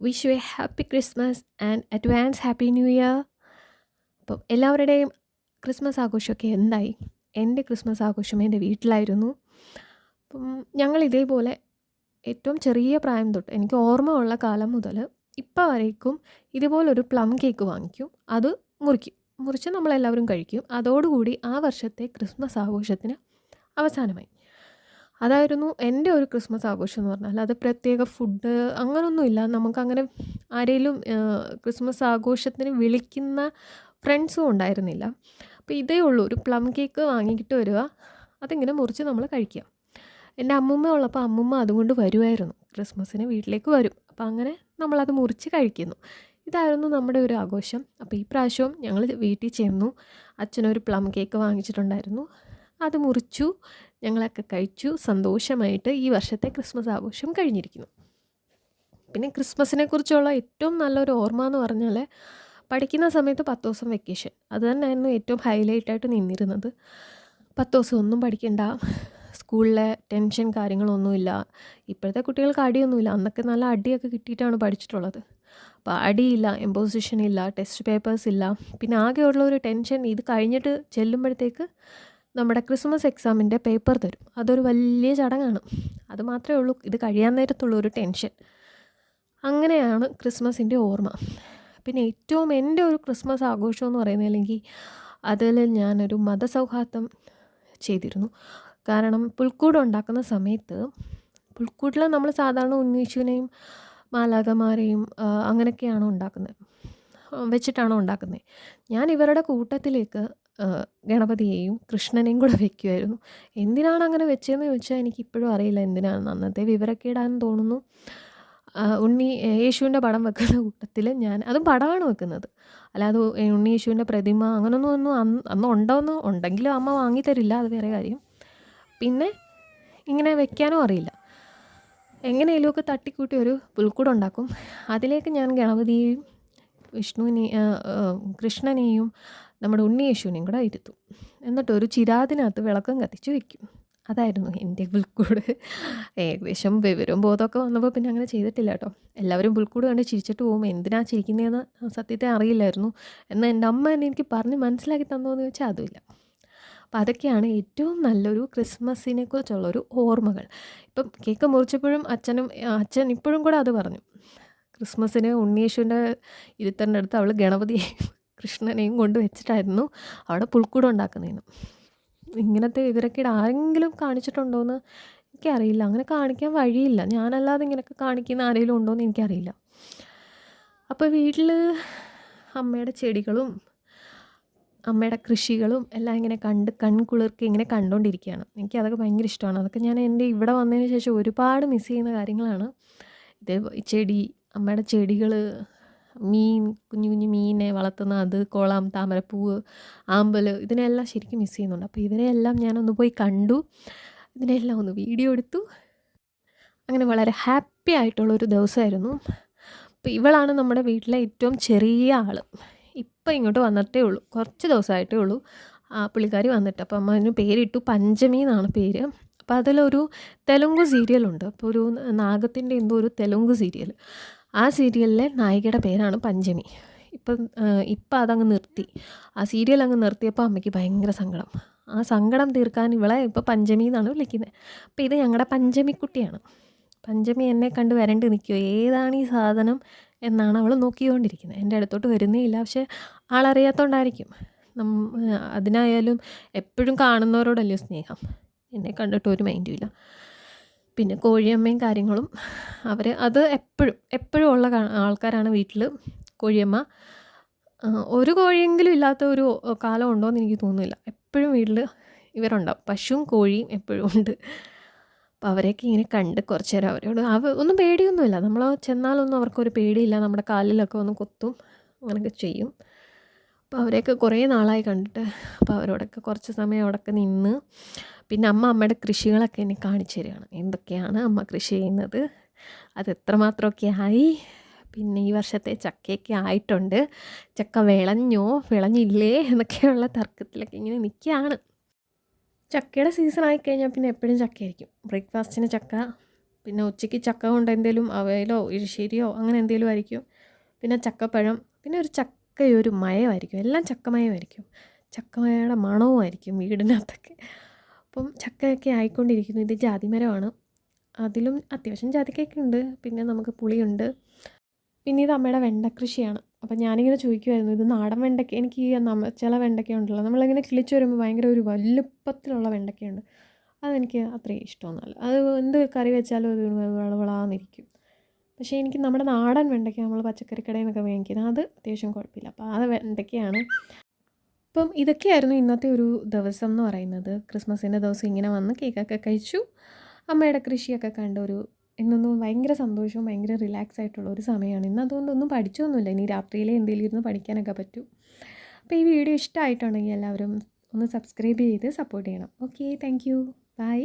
Wish you a happy Christmas and advance happy new year അപ്പം എല്ലാവരുടെയും Christmas ആഘോഷമൊക്കെ എന്തായി? എന്റെ ക്രിസ്മസ് ആഘോഷം എന്റെ വീട്ടിലായിരുന്നു. അപ്പം ഞങ്ങൾ ഇതേപോലെ ഏറ്റവും ചെറിയ പ്രായം തൊട്ട് എനിക്ക് ഓർമ്മ ഉള്ള കാലം മുതൽ ഇപ്പം വരേക്കും ഇതുപോലൊരു പ്ലം കേക്ക് വാങ്ങിക്കും. അത് മുറിക്കും. മുറിച്ച് നമ്മളെല്ലാവരും കഴിക്കും. അതോടുകൂടി ആ വർഷത്തെ ക്രിസ്മസ് ആഘോഷത്തിന് അവസാനമായി. അതായിരുന്നു എന്റെ ഒരു ക്രിസ്മസ് ആഘോഷം എന്ന് പറഞ്ഞാൽ അത് പ്രത്യേക ഫുഡ് അങ്ങനൊന്നുമില്ല നമുക്കങ്ങനെ ആരെങ്കിലും ക്രിസ്മസ് ആഘോഷത്തിന് വിളിക്കുന്ന ഫ്രണ്ട്സും ഉണ്ടായിരുന്നില്ല. അപ്പോൾ ഇതേ ഉള്ളൂ ഒരു പ്ലം കേക്ക് വാങ്ങിക്കിട്ട് വരിക അതിങ്ങനെ മുറിച്ച് നമ്മൾ കഴിക്കുക. എന്റെ അമ്മുമ്മ ഉള്ളപ്പോൾ അമ്മുമ്മ അതുകൊണ്ട് വരുമായിരുന്നു ക്രിസ്മസിന് വീട്ടിലേക്ക് വരും. അപ്പോൾ അങ്ങനെ നമ്മളത് മുറിച്ച് കഴിക്കുന്നു. ഇതായിരുന്നു നമ്മുടെ ഒരു ആഘോഷം. അപ്പോൾ ഈ പ്രാവശ്യവും ഞങ്ങൾ വീട്ടിൽ ചെന്നു അച്ഛനൊരു പ്ലം കേക്ക് വാങ്ങിച്ചിട്ടുണ്ടായിരുന്നു. അത് മുറിച്ചു ഞങ്ങളൊക്കെ കഴിച്ചു സന്തോഷമായിട്ട് ഈ വർഷത്തെ ക്രിസ്മസ് ആഘോഷം കഴിഞ്ഞിരിക്കുന്നു. പിന്നെ ക്രിസ്മസിനെ കുറിച്ചുള്ള ഏറ്റവും നല്ലൊരു ഓർമ്മ എന്ന് പറഞ്ഞാൽ പഠിക്കുന്ന സമയത്ത് പത്ത് ദിവസം വെക്കേഷൻ. അത് തന്നെയായിരുന്നു ഏറ്റവും ഹൈലൈറ്റ് ആയിട്ട് നിന്നിരുന്നത്. പത്ത് ദിവസം ഒന്നും പഠിക്കണ്ട. സ്കൂളിലെ ടെൻഷൻ കാര്യങ്ങളൊന്നുമില്ല. ഇപ്പോഴത്തെ കുട്ടികൾക്ക് അടിയൊന്നുമില്ല. അന്നൊക്കെ നല്ല അടിയൊക്കെ കിട്ടിയിട്ടാണ് പഠിച്ചിട്ടുള്ളത്. അപ്പോൾ അടിയില്ല എംപോസിഷൻ ഇല്ല ടെസ്റ്റ് പേപ്പേഴ്സ് ഇല്ല. പിന്നെ ആകെയുള്ള ഒരു ടെൻഷൻ ഇത് കഴിഞ്ഞിട്ട് ചെല്ലുമ്പോഴത്തേക്ക് നമ്മുടെ ക്രിസ്മസ് എക്സാമിന്റെ പേപ്പർ തരും. അതൊരു വലിയ ചടങ്ങാണ്. അത് മാത്രമേ ഉള്ളൂ. ഇത് കഴിയാൻ നേരത്തുള്ള ഒരു ടെൻഷൻ. അങ്ങനെയാണ് ക്രിസ്മസിന്റെ ഓർമ്മ. പിന്നെ ഏറ്റവും എന്റെ ഒരു ക്രിസ്മസ് ആഘോഷം എന്ന് പറയുന്നത് അല്ലെങ്കിൽ അതിൽ ഞാനൊരു മതസൗഹാർദ്ദം ചെയ്തിരുന്നു. കാരണം പുൽക്കൂട് ഉണ്ടാക്കുന്ന സമയത്ത് പുൽക്കൂട്ടിൽ നമ്മൾ സാധാരണ ഉണ്ണീശുവിനെയും മാലാകമാരെയും അങ്ങനെയൊക്കെയാണ് ഉണ്ടാക്കുന്നത്? വെച്ചിട്ടാണ് ഉണ്ടാക്കുന്നത്? ഞാൻ ഇവരുടെ കൂട്ടത്തിലേക്ക് ഗണപതിയെയും കൃഷ്ണനെയും കൂടെ വെക്കുമായിരുന്നു എന്തിനാണ് അങ്ങനെ വെച്ചതെന്ന് ചോദിച്ചാൽ എനിക്ക് ഇപ്പോഴും അറിയില്ല എന്തിനാണെന്ന്. അന്നത്തെ വിവരക്കേടാന്ന് തോന്നുന്നു. ഉണ്ണി യേശുവിന്റെ പടം വെക്കുന്ന കൂട്ടത്തിൽ ഞാൻ അതും പടമാണ് വെക്കുന്നത്. അല്ലാതെ ഉണ്ണി യേശുവിന്റെ പ്രതിമ അങ്ങനൊന്നും ഒന്നും അന്ന് അന്ന് ഉണ്ടോയെന്ന് ഉണ്ടെങ്കിലും അമ്മ വാങ്ങിത്തരില്ല അത് വേറെ കാര്യം. പിന്നെ ഇങ്ങനെ വെക്കാനും അറിയില്ല. എങ്ങനെയെങ്കിലുമൊക്കെ തട്ടിക്കൂട്ടി ഒരു പുൽക്കൂട് ഉണ്ടാക്കും. അതിലേക്ക് ഞാൻ ഗണപതിയെയും വിഷ്ണുവിനെയും കൃഷ്ണനെയും നമ്മുടെ ഉണ്ണിയേശുവിനെയും കൂടെ ഇരുത്തും. എന്നിട്ട് ഒരു ചിരാതിനകത്ത് വിളക്കം കത്തിച്ച് വെക്കും. അതായിരുന്നു എന്റെ പുൽക്കൂട് ഏകദേശം വിവരവും ബോധമൊക്കെ വന്നപ്പോൾ പിന്നെ അങ്ങനെ ചെയ്തിട്ടില്ല കേട്ടോ. എല്ലാവരും പുൽക്കൂട് കണ്ട് ചിരിച്ചിട്ട് പോകുമ്പോൾ എന്തിനാ ചിരിക്കുന്നതെന്ന് സത്യത്തെ അറിയില്ലായിരുന്നു. എന്നാൽ എന്റെ അമ്മ എന്നെ എനിക്ക് പറഞ്ഞ് മനസ്സിലാക്കി തന്നോന്ന് ചോദിച്ചാൽ അതുമില്ല. അപ്പോൾ അതൊക്കെയാണ് ഏറ്റവും നല്ലൊരു ക്രിസ്മസിനെ കുറിച്ചുള്ളൊരു ഓർമ്മകൾ. ഇപ്പം കേക്ക് മുറിച്ചപ്പോഴും അച്ഛനും അച്ഛൻ ഇപ്പോഴും കൂടെ അത് പറഞ്ഞു. ക്രിസ്മസിന് ഉണ്ണിയേശുവിന്റെ ഇരുത്തന്റെ അടുത്ത് അവൾ ഗണപതിയെയും കൃഷ്ണനെയും കൊണ്ട് വെച്ചിട്ടായിരുന്നു അവിടെ പുൽക്കൂടം ഉണ്ടാക്കുന്നതിന് ഇങ്ങനത്തെ വിവരക്കേട് ആരെങ്കിലും കാണിച്ചിട്ടുണ്ടോയെന്ന് എനിക്കറിയില്ല. അങ്ങനെ കാണിക്കാൻ വഴിയില്ല. ഞാനല്ലാതെ ഇങ്ങനെയൊക്കെ കാണിക്കുന്ന ആരെങ്കിലും ഉണ്ടോയെന്ന് എനിക്കറിയില്ല. അപ്പോൾ വീട്ടിൽ അമ്മയുടെ ചെടികളും അമ്മയുടെ കൃഷികളും എല്ലാം ഇങ്ങനെ കണ്ട് കൺകുളിർക്ക് ഇങ്ങനെ കണ്ടുകൊണ്ടിരിക്കുകയാണ്. എനിക്ക് അതൊക്കെ ഭയങ്കര ഇഷ്ടമാണ്. അതൊക്കെ ഞാൻ എന്റെ ഇവിടെ വന്നതിന് ശേഷം ഒരുപാട് മിസ് ചെയ്യുന്ന കാര്യങ്ങളാണ്. ഇതേ ചെടി അമ്മയുടെ ചെടികൾ മീൻ കുഞ്ഞു കുഞ്ഞു മീനെ വളർത്തുന്ന അത് കോളം താമരപ്പൂവ് ആമ്പൽ ഇതിനെല്ലാം ശരിക്കും മിസ് ചെയ്യുന്നുണ്ട്. അപ്പോൾ ഇവരെയെല്ലാം ഞാനൊന്ന് പോയി കണ്ടു. ഇതിനെല്ലാം ഒന്ന് വീഡിയോ എടുത്തു. അങ്ങനെ വളരെ ഹാപ്പി ആയിട്ടുള്ളൊരു ദിവസമായിരുന്നു. അപ്പോൾ ഇവളാണ് നമ്മുടെ വീട്ടിലെ ഏറ്റവും ചെറിയ ആൾ ഇപ്പം ഇങ്ങോട്ട് വന്നിട്ടേ ഉള്ളൂ. കുറച്ച് ദിവസമായിട്ടേ ഉള്ളൂ. പുള്ളിക്കാരി വന്നിട്ട്. അപ്പോൾ അമ്മ അതിന് പേരിട്ടു. പഞ്ചമി എന്നാണ് പേര്. അപ്പോൾ അതിലൊരു തെലുങ്ക് സീരിയലുണ്ട്. അപ്പോൾ ഒരു നാഗത്തിന്റെ എന്തോ ഒരു തെലുങ്ക് സീരിയൽ ആ സീരിയലിലെ നായികയുടെ പേരാണ് പഞ്ചമി ഇപ്പം ഇപ്പം അതങ്ങ് നിർത്തി. ആ സീരിയൽ അങ്ങ് നിർത്തിയപ്പോൾ അമ്മയ്ക്ക് ഭയങ്കര സങ്കടം. ആ സങ്കടം തീർക്കാൻ ഇവളെ ഇപ്പോൾ പഞ്ചമി എന്നാണ് വിളിക്കുന്നത്. അപ്പോൾ ഇത് ഞങ്ങളുടെ പഞ്ചമിക്കുട്ടിയാണ് പഞ്ചമി എന്നെ കണ്ട് വരണ്ട് നിൽക്കുമോ ഏതാണ് ഈ സാധനം എന്നാണ് അവൾ നോക്കിക്കൊണ്ടിരിക്കുന്നത്. എന്റെ അടുത്തോട്ട് വരുന്നേ ഇല്ല. പക്ഷേ ആളറിയാത്തോണ്ടായിരിക്കും. നം അതിനായാലും എപ്പോഴും കാണുന്നവരോടല്ലേ സ്നേഹം? എന്നെ കണ്ടിട്ട് ഒരു മൈൻഡും ഇല്ല. പിന്നെ കോഴിയമ്മയും കാര്യങ്ങളും അവർ അത് എപ്പോഴും എപ്പോഴും ഉള്ള ആൾക്കാരാണ് വീട്ടിൽ കോഴിയമ്മ. ഒരു കോഴിയെങ്കിലും ഇല്ലാത്ത ഒരു കാലം ഉണ്ടോ എന്ന് എനിക്ക് തോന്നുന്നില്ല. എപ്പോഴും വീട്ടിൽ ഇവരുണ്ടാവും. പശുവും കോഴിയും എപ്പോഴും ഉണ്ട്. അപ്പോൾ അവരെയൊക്കെ ഇങ്ങനെ കണ്ട് കുറച്ച് നേരം അവരോട് അവ ഒന്നും പേടിയൊന്നുമില്ല. നമ്മൾ ചെന്നാലൊന്നും അവർക്കൊരു പേടിയില്ല. നമ്മുടെ കാലിലൊക്കെ ഒന്ന് കൊത്തും അങ്ങനെയൊക്കെ ചെയ്യും. അപ്പോൾ അവരെയൊക്കെ കുറേ നാളായി കണ്ടിട്ട് അപ്പോൾ അവരോടൊക്കെ കുറച്ച് സമയം അവിടെയൊക്കെ നിന്ന് പിന്നെ അമ്മ അമ്മയുടെ കൃഷികളൊക്കെ എന്നെ കാണിച്ചു തരികയാണ്. എന്തൊക്കെയാണ് അമ്മ കൃഷി ചെയ്യുന്നത്? അത് എത്രമാത്രമൊക്കെ ആയി? പിന്നെ ഈ വർഷത്തെ ചക്കയൊക്കെ ആയിട്ടുണ്ട്. ചക്ക വിളഞ്ഞോ? വിളഞ്ഞില്ലേ? എന്നൊക്കെയുള്ള തർക്കത്തിലൊക്കെ ഇങ്ങനെ നിൽക്കുകയാണ്. ചക്കയുടെ സീസൺ ആയിക്കഴിഞ്ഞാൽ പിന്നെ എപ്പോഴും ചക്കയായിരിക്കും. ബ്രേക്ക്ഫാസ്റ്റിന് ചക്ക പിന്നെ ഉച്ചയ്ക്ക് ചക്ക കൊണ്ട് എന്തെങ്കിലും അവയിലോ ഇഴിശ്ശേരിയോ അങ്ങനെ എന്തെങ്കിലും ആയിരിക്കും. പിന്നെ ചക്കപ്പഴം പിന്നെ ഒരു ചക്കയൊരു മയമായിരിക്കും. എല്ലാം ചക്കമയമായിരിക്കും. ചക്കമയയുടെ മണവുമായിരിക്കും വീടിനകത്തൊക്കെ. അപ്പം ചക്കയൊക്കെ ആയിക്കൊണ്ടിരിക്കുന്നു. ഇത് ജാതിമരമാണ്. അതിലും അത്യാവശ്യം ജാതിക്കയൊക്കെ ഉണ്ട്. പിന്നെ നമുക്ക് പുളിയുണ്ട്. പിന്നെ ഇത് അമ്മയുടെ വെണ്ട കൃഷിയാണ് അപ്പം ഞാനിങ്ങനെ ചോദിക്കുമായിരുന്നു ഇത് നാടൻ വെണ്ടയ്ക്ക എനിക്ക് ഈ നമ്മ ചില വെണ്ടയ്ക്ക ഉണ്ടല്ലോ നമ്മളിങ്ങനെ കിളിച്ച് വരുമ്പോൾ ഭയങ്കര ഒരു വലുപ്പത്തിലുള്ള വെണ്ടയ്ക്കയുണ്ട് അതെനിക്ക് അത്രയും ഇഷ്ടമൊന്നുമല്ല. അത് എന്ത് കറി വെച്ചാലും അത് വിളവിളാന്നിരിക്കും. പക്ഷേ എനിക്ക് നമ്മുടെ നാടൻ വെണ്ടയ്ക്ക നമ്മൾ പച്ചക്കറി കടയിൽ നിന്നൊക്കെ മേടിക്കുന്നത് അത് അത്യാവശ്യം കുഴപ്പമില്ല. അപ്പോൾ അത് വെണ്ടയ്ക്കയാണ് അപ്പം ഇതൊക്കെയായിരുന്നു ഇന്നത്തെ ഒരു ദിവസം എന്ന് പറയുന്നത്. ക്രിസ്മസിന്റെ ദിവസം ഇങ്ങനെ വന്ന് കേക്കൊക്കെ കഴിച്ചു. അമ്മയുടെ കൃഷിയൊക്കെ കണ്ട ഒരു ഇന്നൊന്നും ഭയങ്കര സന്തോഷവും ഭയങ്കര റിലാക്സ് ആയിട്ടുള്ള ഒരു സമയമാണ്. ഇന്ന് അതുകൊണ്ടൊന്നും പഠിച്ചൊന്നുമില്ല. ഇനി രാത്രിയിലെ എന്തെങ്കിലും ഇരുന്ന് പഠിക്കാനൊക്കെ പറ്റും. അപ്പോൾ ഈ വീഡിയോ ഇഷ്ടമായിട്ടുണ്ടെങ്കിൽ എല്ലാവരും ഒന്ന് സബ്സ്ക്രൈബ് ചെയ്ത് സപ്പോർട്ട് ചെയ്യണം. Okay thank you by